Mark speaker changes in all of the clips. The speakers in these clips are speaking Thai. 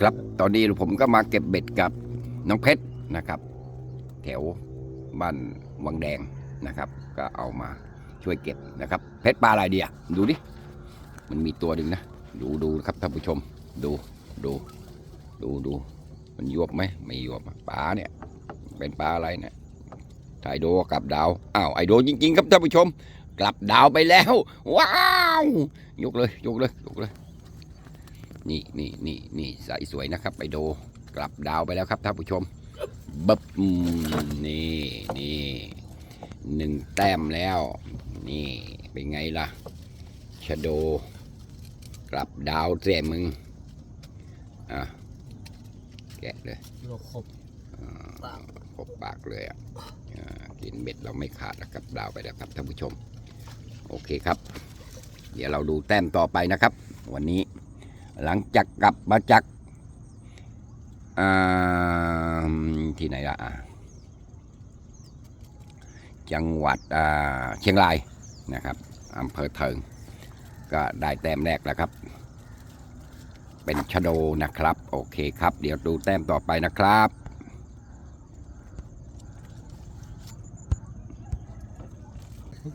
Speaker 1: ครับ ตอนนี้ผมก็มาเก็บเบ็ดกับน้องเพชรนะครับ แถวบ้านวังแดงนะครับ ก็เอามาช่วยเก็บนะครับ เพชรปลาอะไรเดียดูดิ มันมีตัวหนึ่งนะ ดูดูครับท่านผู้ชม ดูดูดูดู มันยวบไหมไม่ยวบปลาเนี่ย เป็นปลาอะไรเนี่ยไอโดกลับดาว อ้าวไอโดจริง ๆ ครับท่านผู้ชม กลับดาวไปแล้ว ว้าวยกเลยยกเลยยกเลย นี่นี่นี่นี่ใสสวยนะครับไอโดกลับดาวไปแล้วครับท่านผู้ชมบับอืมนี่นี่หนึ่งแต้มแล้ว นี่เป็นไงล่ะชะโด กลับดาวเสียมึง อะ แกะเลย
Speaker 2: โลครบ
Speaker 1: อ่า
Speaker 2: ปาก
Speaker 1: ครบปากเลยอะอ่ากินเบ็ดเราไม่ขาดนะครับดาวไปแล้วครับท่านผู้ชม โอเคครับ เดี๋ยวเราดูแต้มต่อไปนะครับ วันนี้ หลังจากกลับมาจากที่ไหนละอะจังหวัดเชียงรายนะครับอำเภอเทิง ก็ได้แต้มแรกแล้วครับ เป็นชโดนะครับ โอเคครับ เดี๋ยวดูแต้มต่อไปนะครับ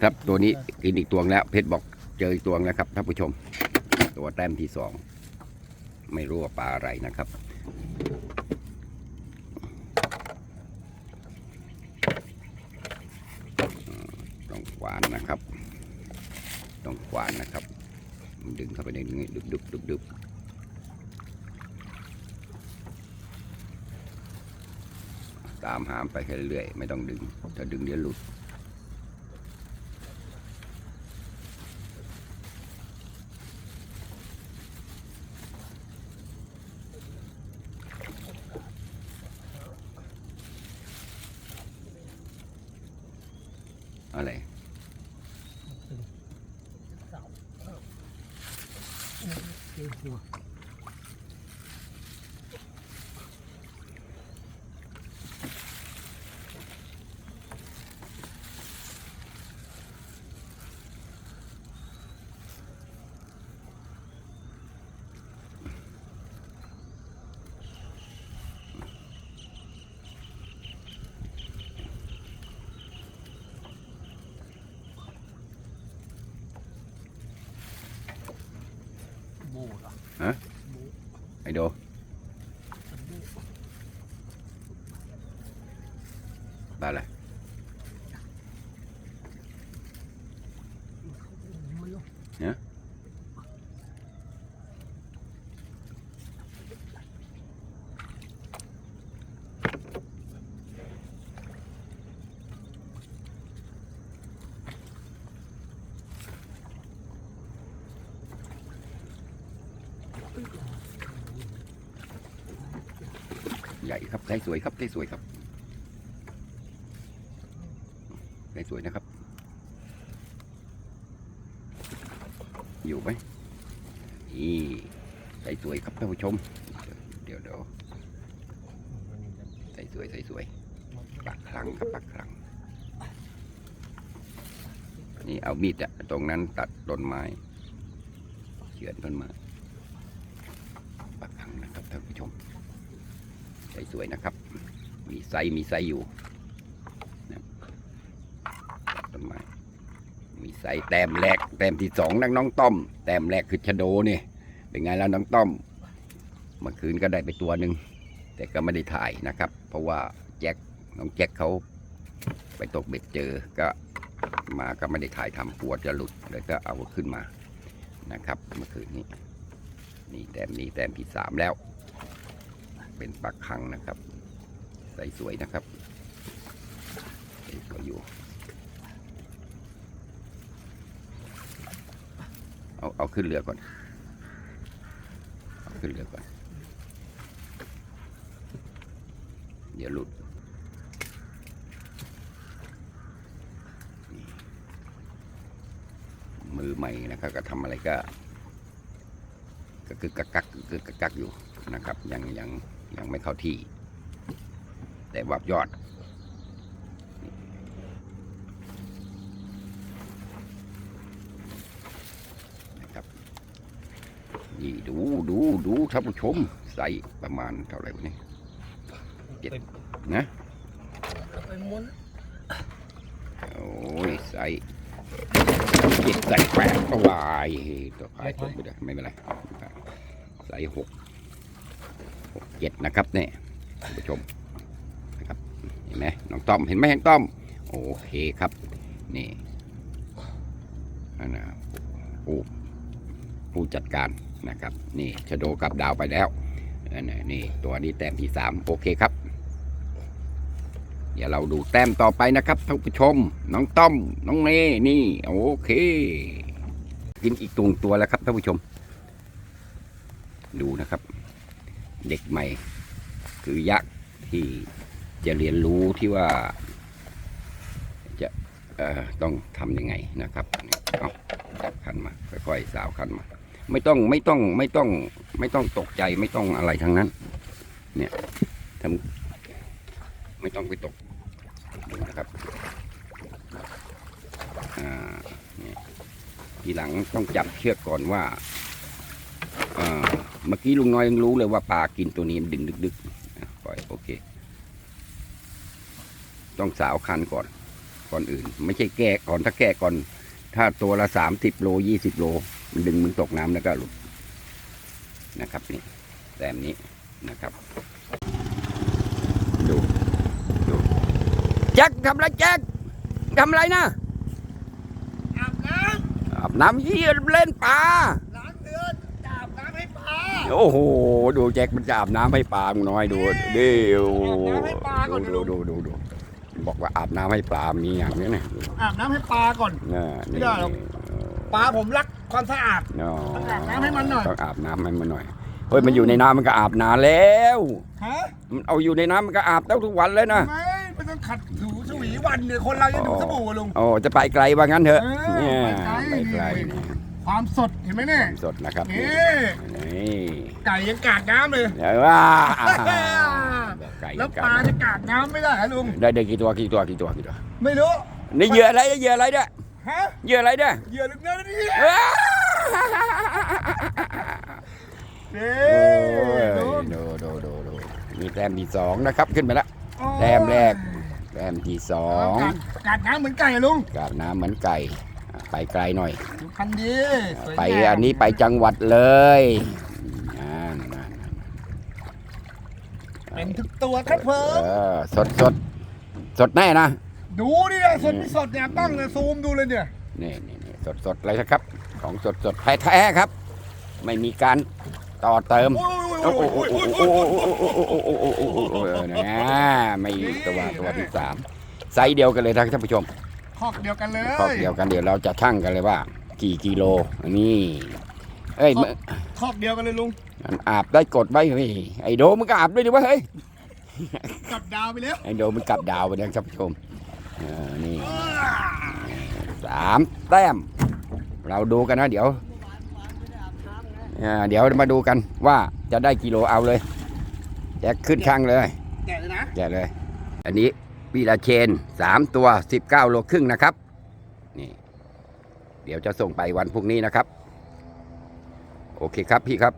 Speaker 1: ครับตัวนี้กินอีกตัวแล้วเพชรบอกเจออีกตัวแล้วครับท่านผู้ชม ตัวแต้มที่สอง ไม่รู้ว่าปลาอะไรนะครับ ต้องขวานนะครับ ต้องขวานนะครับดึงเข้าไปในนี้ดึบดึบดึบดึบตามหามไปเรื่อยๆไม่ต้องดึง ถ้าดึงเดี๋ยวหลุด
Speaker 2: เกี่ยวหัว โม่เหรอ
Speaker 1: ฮะ
Speaker 2: โม่
Speaker 1: ไอโด
Speaker 2: โม่
Speaker 1: ปลาอะไร
Speaker 2: ไม่รู้
Speaker 1: ใหญ่ครับใจสวยครับใจสวยครับใจสวยนะครับ อยู่ไหมนี่ใจสวยครับท่านผู้ชม เดี๋ยวเดี๋ยวใจสวยใจสวยปักคลังครับปักคลัง นี่เอามีดอะตรงนั้นตัดต้นไม้เฉือนต้นไม้ปักคลังนะครับท่านผู้ชม สวยๆนะครับ มีไซมีไซอยู่นะต้นไม้มีไซแต้มแรกแต้มที่สองนักน้องต้อมแต้มแรกคือชะโดนี่เป็นไงแล้วน้องต้อมเมื่อคืนก็ได้ไปตัวหนึ่งแต่ก็ไม่ได้ถ่ายนะครับ เพราะว่าแจ็คน้องแจ็คเขาไปตกเบ็ดเจอก็มาก็ไม่ได้ถ่ายทำกลัวจะหลุดเลยก็เอาขึ้นมานะครับ เมื่อคืนนี้นี่แต้มนี้แต้มที่สามแล้ว เป็นปลาคังนะครับ ใส่สวยนะครับใส่สวยอยู่ เอาเอาขึ้นเรือก่อน เอาขึ้นเรือก่อน เดี๋ยวหลุดมือใหม่นะครับ ก็ทำอะไรก็ก็คือกักกักคือกักกักอยู่นะครับยังยัง ยังไม่เข้าที่ แต่ว่ายอด นะครับ นี่ดูดูดูท่านผู้ชมไซส์ประมาณเท่าไหร่วะเนี่ยเจ็ด
Speaker 2: ไป
Speaker 1: นะ
Speaker 2: ไปม้วน
Speaker 1: โอ้ยไซส์เจ็ดไซส์แปดก็วายตัวขายตัวไม่ได้ไม่เป็นไรไซส์หกหก เจ็ดนะครับเนี่ยท่านผู้ชมนะครับเห็นไหมน้องต้อมเห็นไหมน้องต้อมโอเคครับนี่นั่นนะผู้ผู้จัดการนะครับ นี่ชโดกับดาวไปแล้วนั่นน่ะนี่ตัวนี้แต้มที่สามโอเคครับ เดี๋ยวเราดูแต้มต่อไปนะครับท่านผู้ชม น้องต้อมน้องเนนี่โอเคกินอีกตุงตัวแล้วครับท่านผู้ชม ดูนะครับ เด็กใหม่ คือยักษ์ที่จะเรียนรู้ที่ว่า จะต้องทำยังไงนะครับเอาจับคันมาค่อยๆสาวคันมา ไม่ต้องไม่ต้องไม่ต้องไม่ต้องตกใจไม่ต้องอะไรทั้งนั้น เนี่ยทำไม่ต้องไปตกดูนะครับอ่าทีหลังต้องจับเชือกก่อนว่าอ่า เมื่อกี้ลุงน้อยยังรู้เลยว่าปลากินตัวนี้มันดึงดึกๆอะปล่อยโอเค ต้องสาวคันก่อน ก่อนอื่น ไม่ใช่แก้ก่อนถ้าแก้ก่อน ถ้าตัวละสามสิบโลยี่สิบโล มันดึงมึงตกน้ำแล้วก็หลุดนะครับนี่แบบนี้นะครับ ดูดูแจ็คทำอะไรแจ็คทำอะไรนะ
Speaker 2: อาบน้
Speaker 1: อาบน้ำยี่เล่น
Speaker 2: ปลา
Speaker 1: โอ้โห ดูแจ็คมันจะอาบน้ำให้ปลามึงน้อยดูดิโอ้โห
Speaker 2: อาบน้ำให้ปลาก่อนดิ
Speaker 1: ดูดูดูดูบอกว่าอาบน้ำให้ปลามีอย่างนี้นะดู
Speaker 2: อาบน้ำให้ปลาก่อน
Speaker 1: น่ะ
Speaker 2: ไม่ได้หรอกปลาผมรักความสะอาด
Speaker 1: เนาะ
Speaker 2: ต้องอาบน้ำให้มันหน่อย
Speaker 1: ต้องอาบน้ำให้มันหน่อยเฮ้ยมันอยู่ในน้ำมันก็อาบนานแล้ว
Speaker 2: ฮะ
Speaker 1: มันเอาอยู่ในน้ำมันก็อาบแล้วทุกวันเลยนะ
Speaker 2: ไม่ไม่ต้องขัดถูชวีวันเนี่ยคนเราจะดูสบู่อะลุง
Speaker 1: โอ้จะไปไกลว่างั้นเถอะ
Speaker 2: เออ
Speaker 1: เนี่ย
Speaker 2: ไป
Speaker 1: ไป
Speaker 2: ไก
Speaker 1: ไก
Speaker 2: ล
Speaker 1: ล
Speaker 2: นี่ ความสดเห็นไหมเนี่ย
Speaker 1: สดนะครับ
Speaker 2: นี่
Speaker 1: นี่
Speaker 2: ไก่ยังกาดน้ำเลย
Speaker 1: เดี๋ยวว่าไก่
Speaker 2: แล้ว
Speaker 1: กั
Speaker 2: ปลาจะกาดน้ำไม่ได้เหรอลุง
Speaker 1: ได้ได้กี่ตัวกี่ตัวกี่ตัวกี่ตัว
Speaker 2: ไม่รู้
Speaker 1: นี่เหยื่ออะไรเหยื่ออะไรเนี่ย
Speaker 2: ฮะ
Speaker 1: เหยื่ออะไรเนี่ย
Speaker 2: เหยื่อลึกเนื้อนี่
Speaker 1: ว้า
Speaker 2: เด้
Speaker 1: โอ้ย
Speaker 2: ลุง
Speaker 1: ดูดูดูดูมีแต้มที่สองนะครับขึ้นไปแล้ว
Speaker 2: โอ้ย
Speaker 1: แต้มแรกแต้มที่สอง
Speaker 2: กาดกาดน้ำเหมือนไก่อะลุง
Speaker 1: กาบน้ำเหมือนไก่อะ ไปไกลหน่อย
Speaker 2: ดูคันดีสวย
Speaker 1: ไป
Speaker 2: งาม
Speaker 1: อันนี้ไปจังหวัดเลยนั่นนั่นนั่น
Speaker 2: เป็นทุกตัวครับเพิ่ม
Speaker 1: เออสดสดสดแน่นะ
Speaker 2: ดูดิเนี่ยสดไม่สดเนี่ยตั้งเลยซูมดูเลยเนี่ย
Speaker 1: นี่นี่นี่สดสดเลยนะครับ ของสดสดแท้แท้ๆครับ ไม่มีการต่อเติม
Speaker 2: โอ้ย
Speaker 1: โอ้โห
Speaker 2: โอ้ย
Speaker 1: โอ้
Speaker 2: โอ้ย
Speaker 1: โห
Speaker 2: โอ้ย
Speaker 1: โอ้
Speaker 2: โอ้ย
Speaker 1: โหโอ้โหโอ้โหโอ้โหโอ้โหโอ้โหเออนะไม่ตัวตัวที่สามไซส์เดียวกันเลยท่านผู้ชม
Speaker 2: คอกเดียวกันเลย
Speaker 1: ครอบเดียวกันเดี๋ยวเราจะชั่งกันเลยว่า กี่กิโลอันนี้เอ้ยมึง
Speaker 2: คอกเดียวกันเลยลุง
Speaker 1: มันอาบได้กดไหมเฮ้ยไอโดมันก็อาบด้วยดิวะเฮ้ย
Speaker 2: กลับดาวไปแล้ว
Speaker 1: ไอโดมันกลับดาวไปแล้วท่านผู้ชมเออนี่สามแต้ม เราดูกันนะเดี๋ยวอ่าเดี๋ยวมาดูกันว่าจะได้กิโลเอาเลยแจ็คขึ้นช่างเลย
Speaker 2: แกะเลยนะ
Speaker 1: แกะเลย อันนี้ ปีละเชนสามตัวสิบเก้าโลครึ่งนะครับ นี่ เดี๋ยวจะส่งไปวันพรุ่งนี้นะครับ โอเคครับพี่ครับ